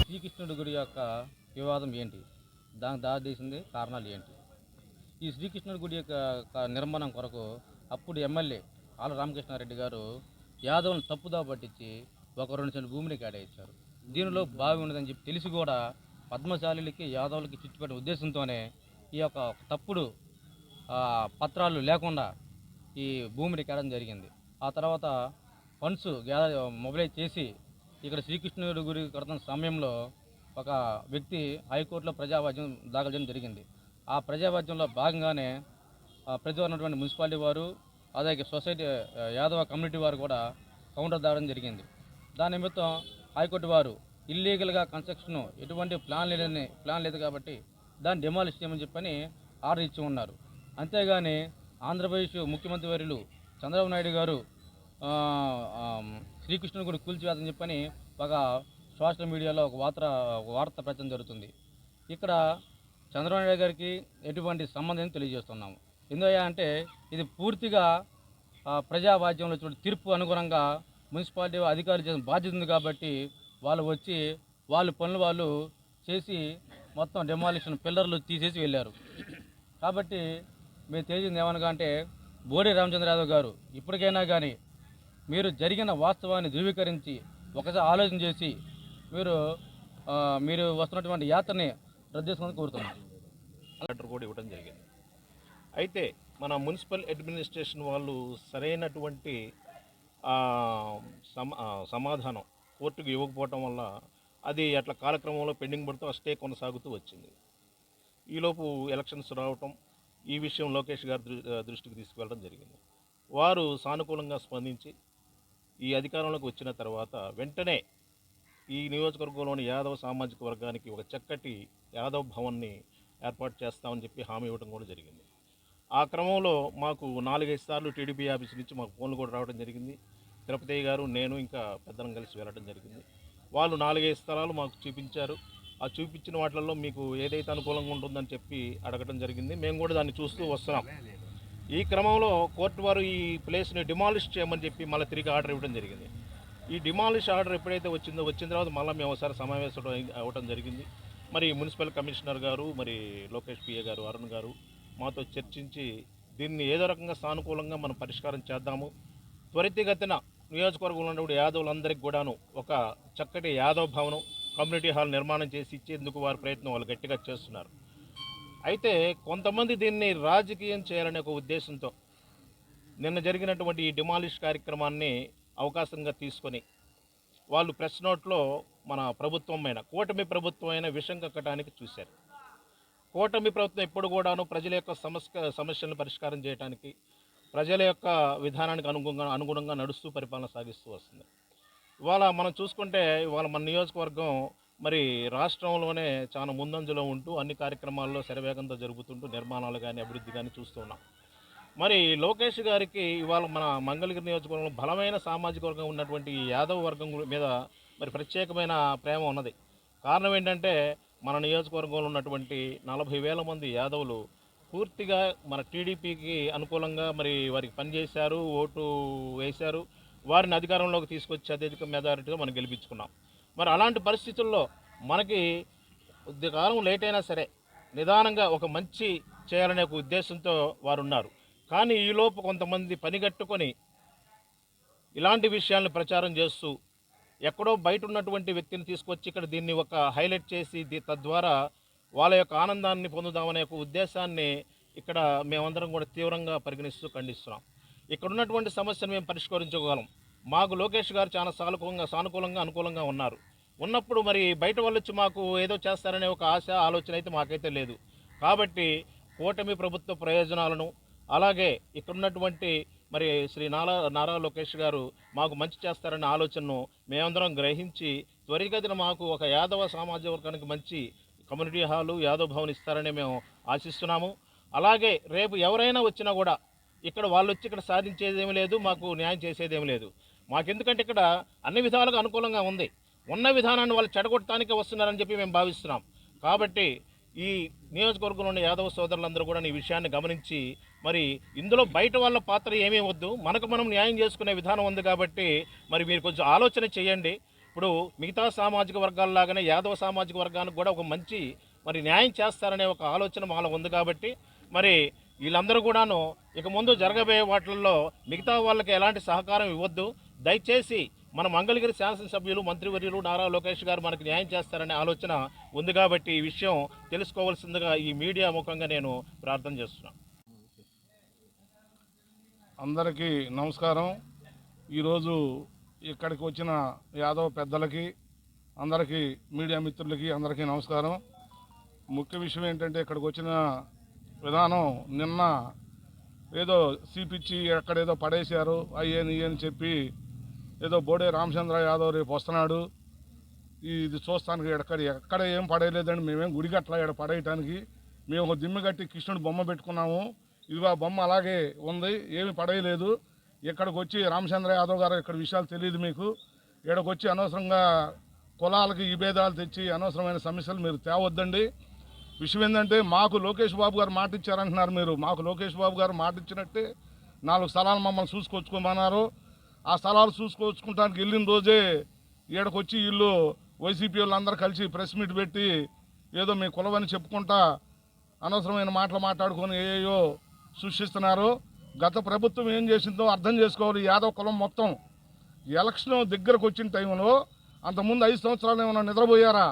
శ్రీకృష్ణుడి గుడి యొక్క వివాదం ఏంటి? దానికి దారితీసింది కారణాలు ఏంటి? ఈ శ్రీకృష్ణుడి గుడి యొక్క నిర్మాణం కొరకు అప్పుడు ఎమ్మెల్యే ఆల రామకృష్ణారెడ్డి గారు యాదవులను తప్పుదా పట్టించి ఒక రెండు సెంటు భూమిని కేటాయించారు దీనిలో బావి ఉన్నదని చెప్పి తెలిసి కూడా పద్మశాలిలకి యాదవులకి చుట్టుపెట్టిన ఉద్దేశంతోనే ఈ యొక్క తప్పుడు పత్రాలు లేకుండా ఈ భూమిని కేటడం జరిగింది. ఆ తర్వాత ఫండ్స్ గ్యాదర్ మొబిలైజ్ చేసి ఇక్కడ శ్రీకృష్ణుడి గుడి కడుతున్న సమయంలో ఒక వ్యక్తి హైకోర్టులో ప్రజావాజ్యం దాఖలు చేయడం జరిగింది. ఆ ప్రజావాజ్యంలో భాగంగానే ప్రతి ఉన్నటువంటి మున్సిపాలిటీ వారు అలాగే సొసైటీ యాదవ కమ్యూనిటీ వారు కూడా కౌంటర్ దాడడం జరిగింది. దాని నిమిత్తం హైకోర్టు వారు ఇల్లీగల్గా కన్స్ట్రక్షన్ ఎటువంటి ప్లాన్ లేదని ప్లాన్ లేదు కాబట్టి దాన్ని డిమాలిష్ చేయమని చెప్పని ఆర్డర్ ఇచ్చి ఉన్నారు. అంతేగాని ఆంధ్రప్రదేశ్ ముఖ్యమంత్రి వర్యులు చంద్రబాబు నాయుడు గారు శ్రీకృష్ణుని కూడా కూల్చివేతని చెప్పని ఒక సోషల్ మీడియాలో ఒక వార్త వార్త ప్రచారం జరుగుతుంది. ఇక్కడ చంద్రబాబు నాయుడు గారికి ఎటువంటి సంబంధం తెలియజేస్తున్నాము. ఎందుకయ్యా అంటే ఇది పూర్తిగా ఆ, తీర్పు అనుగుణంగా మున్సిపాలిటీ అధికారులు చేసిన బాధ్యత ఉంది కాబట్టి వాళ్ళు వచ్చి వాళ్ళ పనులు వాళ్ళు చేసి మొత్తం డెమాలిషన్ పిల్లర్లు తీసేసి వెళ్ళారు. కాబట్టి మేము తెలిసింది ఏమనగా అంటే బోడి రామచంద్ర యాదవ్ గారు ఇప్పటికైనా కానీ మీరు జరిగిన వాస్తవాన్ని ధృవీకరించి ఒకసారి ఆలోచన చేసి మీరు మీరు వస్తున్నటువంటి యాత్రని రద్దు చేసుకోవాలని కోరుతున్నాను. లెటర్ కూడా ఇవ్వడం జరిగింది. అయితే మన మున్సిపల్ అడ్మినిస్ట్రేషన్ వాళ్ళు సరైనటువంటి సమాధానం కోర్టుకు ఇవ్వకపోవటం వల్ల అది అట్లా కాలక్రమంలో పెండింగ్ పడుతూ ఆ స్టే కొనసాగుతూ వచ్చింది. ఈలోపు ఎలక్షన్స్ రావటం ఈ విషయం లోకేష్ గారి దృష్టికి తీసుకువెళ్ళడం జరిగింది. వారు సానుకూలంగా స్పందించి ఈ అధికారంలోకి వచ్చిన తర్వాత వెంటనే ఈ నియోజకవర్గంలోని యాదవ సామాజిక వర్గానికి ఒక చక్కటి యాదవ్ భవన్ని ఏర్పాటు చేస్తామని చెప్పి హామీ ఇవ్వడం కూడా జరిగింది. ఆ క్రమంలో మాకు నాలుగైదు సార్లు టీడీపీ ఆఫీస్ నుంచి మాకు ఫోన్లు కూడా రావడం జరిగింది. తిరుపతి గారు నేను ఇంకా పెద్దలను కలిసి వెళ్ళడం జరిగింది. వాళ్ళు నాలుగైదు స్థలాలు మాకు చూపించారు. ఆ చూపించిన వాటిల్లో మీకు ఏదైతే అనుకూలంగా ఉంటుందని చెప్పి అడగడం జరిగింది. మేము కూడా దాన్ని చూస్తూ వస్తున్నాం. ఈ క్రమంలో కోర్టు వారు ఈ ప్లేస్ని డిమాలిష్ చేయమని చెప్పి మళ్ళీ తిరిగి ఆర్డర్ ఇవ్వడం జరిగింది. ఈ డిమాలిష్ ఆర్డర్ ఎప్పుడైతే వచ్చిందో వచ్చిన తర్వాత మళ్ళీ మేము ఒకసారి సమావేశం అవ్వడం జరిగింది. మరి మున్సిపల్ కమిషనర్ గారు మరి లోకేష్ పిఏ గారు అరుణ్ గారు మాతో చర్చించి దీన్ని ఏదో రకంగా సానుకూలంగా మనం పరిష్కారం చేద్దాము. త్వరితగతిన నియోజకవర్గంలో ఉన్నటువంటి యాదవులందరికీ కూడాను ఒక చక్కటి యాదవ్ భవనం కమ్యూనిటీ హాల్ నిర్మాణం చేసి ఇచ్చేందుకు వారి ప్రయత్నం వాళ్ళు గట్టిగా చేస్తున్నారు. అయితే కొంతమంది దీన్ని రాజకీయం చేయాలనే ఒక ఉద్దేశంతో నిన్న జరిగినటువంటి ఈ డిమాలిష్ కార్యక్రమాన్ని అవకాశంగా తీసుకొని వాళ్ళు ప్రెస్ నోట్లో మన ప్రభుత్వం అయిన కూటమి ప్రభుత్వం అయిన విషం కక్కడానికి చూశారు. కూటమి ప్రభుత్వం ఎప్పుడు కూడాను ప్రజల యొక్క సమస్య సమస్యలను పరిష్కారం చేయడానికి ప్రజల యొక్క విధానానికి అనుగుణంగా అనుగుణంగా నడుస్తూ పరిపాలన సాగిస్తూ వస్తుంది. ఇవాళ మనం చూసుకుంటే ఇవాళ మన నియోజకవర్గం మరి రాష్ట్రంలోనే చాలా ముందంజలో ఉంటూ అన్ని కార్యక్రమాల్లో శరవేగంతో జరుగుతుంటూ నిర్మాణాలు కానీ అభివృద్ధి కానీ చూస్తున్నాం మరి లోకేష్ గారికి ఇవాళ మన మంగళగిరి నియోజకవర్గంలో బలమైన సామాజిక వర్గం ఉన్నటువంటి యాదవ వర్గం మీద మరి ప్రత్యేకమైన ప్రేమ ఉన్నది. కారణం ఏంటంటే మన నియోజకవర్గంలో ఉన్నటువంటి నలభై వేల మంది యాదవులు పూర్తిగా మన టీడీపీకి అనుకూలంగా మరి వారికి పనిచేశారు ఓటు వేశారు. వారిని అధికారంలోకి తీసుకొచ్చి అత్యధిక మెజారిటీగా మనం గెలిపించుకున్నాం. మరి అలాంటి పరిస్థితుల్లో మనకి కొద్ది కాలం లేట్ అయినా సరే నిదానంగా ఒక మంచి చేయాలనే ఒక ఉద్దేశంతో వారు ఉన్నారు కానీ ఈలోపు కొంతమంది పనిగట్టుకొని ఇలాంటి విషయాలను ప్రచారం చేస్తూ ఎక్కడో బయట ఉన్నటువంటి వ్యక్తిని తీసుకొచ్చి ఇక్కడ దీన్ని ఒక హైలైట్ చేసి తద్వారా వాళ్ళ యొక్క ఆనందాన్ని పొందుదామనే ఒక ఉద్దేశాన్ని ఇక్కడ మేమందరం కూడా తీవ్రంగా పరిగణిస్తూ ఖండిస్తున్నాం. ఇక్కడ ఉన్నటువంటి సమస్యను మేము పరిష్కరించుకోగలం. మాకు లోకేష్ గారు చాలా సానుకూలంగా సానుకూలంగా అనుకూలంగా ఉన్నారు. ఉన్నప్పుడు మరి బయట వాళ్ళు వచ్చి మాకు ఏదో చేస్తారనే ఒక ఆశ ఆలోచన అయితే మాకైతే లేదు. కాబట్టి కూటమి ప్రభుత్వ ప్రయోజనాలను అలాగే ఇక్కడ ఉన్నటువంటి మరి శ్రీ నారా నారా లోకేష్ గారు మాకు మంచి చేస్తారనే ఆలోచనను మేమందరం గ్రహించి త్వరితగతిన మాకు ఒక యాదవ సామాజిక వర్గానికి మంచి కమ్యూనిటీ హాలు యాదవ్ భవన్ ఇస్తారని మేము ఆశిస్తున్నాము. అలాగే రేపు ఎవరైనా వచ్చినా కూడా ఇక్కడ వాళ్ళు వచ్చి ఇక్కడ సాధించేదేమీ లేదు మాకు న్యాయం చేసేదేమీ లేదు. మాకెందుకంటే ఇక్కడ అన్ని విధాలుగా అనుకూలంగా ఉంది. ఉన్న విధానాన్ని వాళ్ళు చెడగొట్టడానికి వస్తున్నారని చెప్పి మేము భావిస్తున్నాం. కాబట్టి ఈ నియోజకవర్గంలో ఉన్న యాదవ సోదరులందరూ కూడా ఈ విషయాన్ని గమనించి మరి ఇందులో బయట వాళ్ళ పాత్ర ఏమీ వద్దు మనకు మనం న్యాయం చేసుకునే విధానం ఉంది కాబట్టి మరి మీరు కొంచెం ఆలోచన చేయండి. ఇప్పుడు మిగతా సామాజిక వర్గాల్లాగానే యాదవ సామాజిక వర్గానికి కూడా ఒక మంచి మరి న్యాయం చేస్తారనే ఒక ఆలోచన మాలో ఉంది కాబట్టి మరి వీళ్ళందరూ కూడాను ఇక ముందు జరగబోయే వాటిల్లో మిగతా వాళ్ళకి ఎలాంటి సహకారం ఇవ్వద్దు. దయచేసి మన మంగళగిరి శాసనసభ్యులు మంత్రివర్యులు నారా లోకేష్ గారు మనకు న్యాయం చేస్తారనే ఆలోచన ఉంది కాబట్టి ఈ విషయం తెలుసుకోవాల్సిందిగా ఈ మీడియా ముఖంగా నేను ప్రార్థన చేస్తున్నాను. అందరికీ నమస్కారం. ఈరోజు ఇక్కడికి వచ్చిన యాదవ్ పెద్దలకి అందరికీ మీడియా మిత్రులకి అందరికీ నమస్కారం. ముఖ్య విషయం ఏంటంటే ఇక్కడికి వచ్చిన విధానం నిన్న ఏదో సీపిచ్చి ఎక్కడేదో పడేశారు అయ్యేని అని చెప్పి ఏదో బోడే రామచంద్ర యాదవ్ రేపు వస్తున్నాడు. ఇది చూస్తానికి ఎక్కడ ఎక్కడ ఏం పడేయలేదండి. మేమేం గుడిగట్ల ఇక్కడ పడేయటానికి. మేము ఒక దిమ్మ కట్టి కృష్ణుడు బొమ్మ పెట్టుకున్నాము. ఇదిగో ఆ బొమ్మ అలాగే ఉంది ఏమి పడేయలేదు. ఇక్కడికి వచ్చి రామచంద్ర యాదవ్ గారు ఇక్కడ విషయాలు తెలియదు మీకు. ఇక్కడికి వచ్చి అనవసరంగా కులాలకి విభేదాలు తెచ్చి అనవసరమైన సమస్యలు మీరు తేవద్దండి. విషయం ఏంటంటే మాకు లోకేష్ బాబు గారు మాట ఇచ్చారంటున్నారు మీరు. మాకు లోకేష్ బాబు గారు మాట ఇచ్చినట్టే నాలుగు స్థలాలు మమ్మల్ని చూసుకొచ్చుకోమన్నారు. ఆ స్థలాలు చూసుకొచ్చుకుంటానికి వెళ్ళిన రోజే ఈడకొచ్చి వీళ్ళు వైసీపీ వాళ్ళందరూ కలిసి ప్రెస్ మీట్ పెట్టి ఏదో మీ కులవని చెప్పుకుంటా అనవసరమైన మాటలు మాట్లాడుకొని ఏయో సృష్టిస్తున్నారు. గత ప్రభుత్వం ఏం చేసిందో అర్థం చేసుకోవాలి. యాదవ్ కులం మొత్తం ఎలక్షన్ దగ్గరకు వచ్చిన టైంలో అంతకుముందు ఐదు సంవత్సరాలు ఏమైనా నిద్రపోయారా?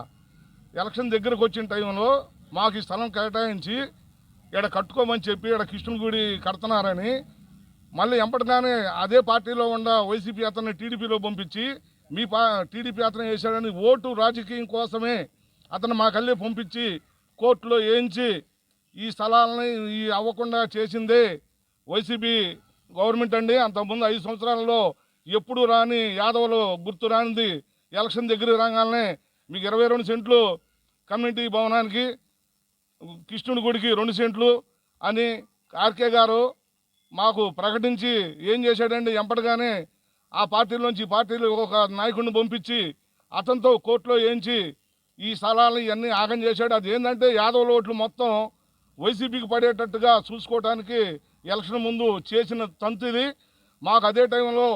ఎలక్షన్ దగ్గరకు వచ్చిన టైంలో మాకు ఈ స్థలం కేటాయించి ఇక్కడ కట్టుకోమని చెప్పి ఇక్కడ కృష్ణుని గుడి కడుతున్నారని మళ్ళీ ఎంపటిగానే అదే పార్టీలో ఉన్న వైసీపీ అతన్ని టీడీపీలో పంపించి మీ పా టీడీపీ అతను వేశాడని ఓటు రాజకీయం కోసమే అతను మా కళ్ళే పంపించి కోర్టులో వేయించి ఈ స్థలాలని ఈ అవ్వకుండా చేసిందే వైసీపీ గవర్నమెంట్ అండి. అంతకుముందు ఐదు సంవత్సరాలలో ఎప్పుడు రాని యాదవులు గుర్తు రానిది ఎలక్షన్ దగ్గర రాగానే మీకు ఇరవై రెండు సెంట్లు కమ్యూనిటీ భవనానికి కృష్ణుని గుడికి రెండు సెంట్లు అని ఆర్కే గారు మాకు ప్రకటించి ఏం చేశాడండి ఎంపటగానే ఆ పార్టీలోంచి పార్టీలు పార్టీలో ఒక నాయకుడిని పంపించి అతనితో కోర్టులో వేయించి ఈ స్థలాలను ఇవన్నీ ఆగం చేశాడు. అది ఏంటంటే యాదవ్ ఓట్లు మొత్తం వైసీపీకి పడేటట్టుగా చూసుకోవడానికి ఎలక్షన్ ముందు చేసిన తంతు ఇది. మాకు అదే టైంలో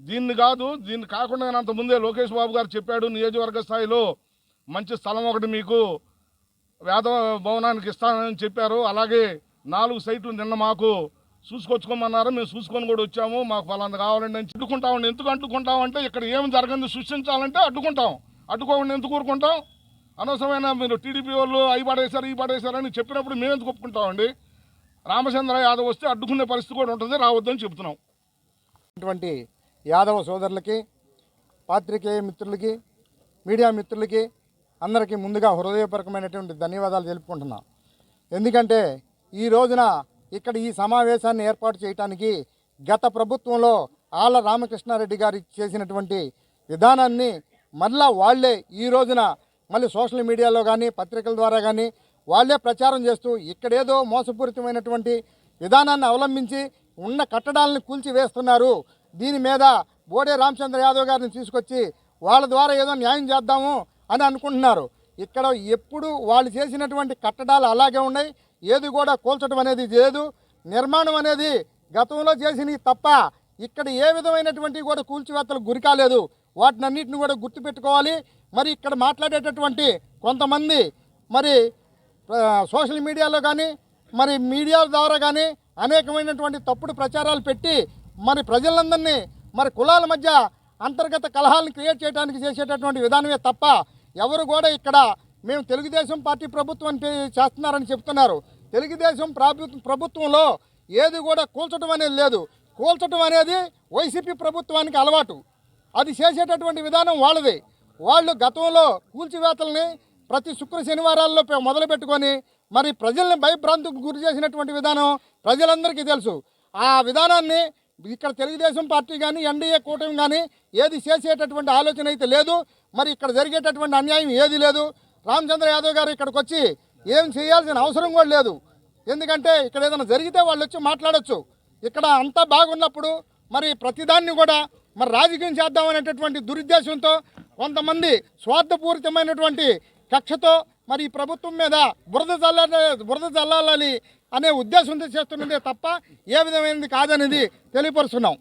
దీన్ని కాదు దీన్ని కాకుండా అంత ముందే లోకేష్ బాబు గారు చెప్పాడు నియోజకవర్గ స్థాయిలో మంచి స్థలం ఒకటి మీకు వేద భవనానికి ఇస్తానని చెప్పారు. అలాగే నాలుగు సైట్లు నిన్న మాకు చూసుకొచ్చుకోమన్నారు. మేము చూసుకొని కూడా వచ్చాము. మాకు ఫలాంత కావాలండి అని అడ్డుకుంటామండి. ఎందుకు అడ్డుకుంటామంటే ఇక్కడ ఏం జరగదు సృష్టించాలంటే అడ్డుకుంటాం. అడ్డుకోకుండా ఎందుకు ఊరుకుంటాం? అనవసరమైన మీరు టీడీపీ వాళ్ళు అవి పడేశారు ఈ పడేశారు అని చెప్పినప్పుడు మేము ఎందుకు ఒప్పుకుంటామండి రామచంద్ర యాదవ్ వస్తే అడ్డుకునే పరిస్థితి కూడా ఉంటుంది. రావద్దని చెప్తున్నాం. అటువంటి యాదవ సోదరులకి పాత్రికేయ మిత్రులకి మీడియా మిత్రులకి అందరికీ ముందుగా హృదయపూర్వకమైనటువంటి ధన్యవాదాలు తెలుపుకుంటున్నాను ఎందుకంటే ఈ రోజున ఇక్కడ ఈ సమావేశాన్ని ఏర్పాటు చేయడానికి గత ప్రభుత్వంలో ఆళ్ళ రామకృష్ణారెడ్డి గారు చేసినటువంటి విధానాన్ని మళ్ళా వాళ్ళే ఈ రోజున మళ్ళీ సోషల్ మీడియాలో కానీ పత్రికల ద్వారా కానీ వాళ్ళే ప్రచారం చేస్తూ ఇక్కడేదో మోసపూరితమైనటువంటి విధానాన్ని అవలంబించి ఉన్న కట్టడాలను కూల్చివేస్తున్నారు. దీని మీద బోడే రామచంద్ర యాదవ్ గారిని తీసుకొచ్చి వాళ్ళ ద్వారా ఏదో న్యాయం చేద్దాము అని అనుకుంటున్నారు. ఇక్కడ ఎప్పుడు వాళ్ళు చేసినటువంటి కట్టడాలు అలాగే ఉన్నాయి. ఏది కూడా కూల్చడం అనేది లేదు. నిర్మాణం అనేది గతంలో చేసినవి తప్ప ఇక్కడ ఏ విధమైనటువంటి కూడా కూల్చివేత్తలకు గురి కాలేదు. వాటినన్నిటిని కూడా గుర్తుపెట్టుకోవాలి. మరి ఇక్కడ మాట్లాడేటటువంటి కొంతమంది మరి సోషల్ మీడియాలో కానీ మరి మీడియా ద్వారా కానీ అనేకమైనటువంటి తప్పుడు ప్రచారాలు పెట్టి మరి ప్రజలందరినీ మరి కులాల మధ్య అంతర్గత కలహాలను క్రియేట్ చేయడానికి చేసేటటువంటి విధానమే తప్ప ఎవరు కూడా ఇక్కడ మేము తెలుగుదేశం పార్టీ ప్రభుత్వం పే- చేస్తున్నారని చెప్తున్నారు. తెలుగుదేశం ప్రభు- ప్రభుత్వంలో ఏది కూడా కూల్చడం అనేది లేదు. కూల్చడం అనేది వైసీపీ ప్రభుత్వానికి అలవాటు. అది చేసేటటువంటి విధానం వాళ్ళది. వాళ్ళు గతంలో కూల్చివేతల్ని ప్రతి శుక్ర శనివారాల్లో మొదలుపెట్టుకొని మొదలు పెట్టుకొని మరి ప్రజల్ని భయభ్రాంతికి గురి చేసినటువంటి విధానం ప్రజలందరికీ తెలుసు. ఆ విధానాన్ని ఇక్కడ తెలుగుదేశం పార్టీ కానీ ఎన్డీఏ కూటమి కానీ ఏది చేసేటటువంటి ఆలోచన అయితే లేదు మరి ఇక్కడ జరిగేటటువంటి అన్యాయం ఏది లేదు. రామచంద్ర యాదవ్ గారు ఇక్కడికి వచ్చి ఏం చేయాల్సిన అవసరం కూడా లేదు. ఎందుకంటే ఇక్కడ ఏదైనా జరిగితే వాళ్ళు వచ్చి మాట్లాడచ్చు. ఇక్కడ అంతా బాగున్నప్పుడు మరి ప్రతిదాన్ని కూడా మరి రాజకీయం చేద్దామనేటటువంటి దురుద్దేశంతో కొంతమంది స్వార్థపూరితమైనటువంటి కక్షతో మరి ఈ ప్రభుత్వం మీద బురద చల్ల బురద చల్లాలని అనే ఉద్దేశంతో చేస్తున్నదే తప్ప ఏ విధమైనది కాదనేది తెలియపరుస్తున్నాం.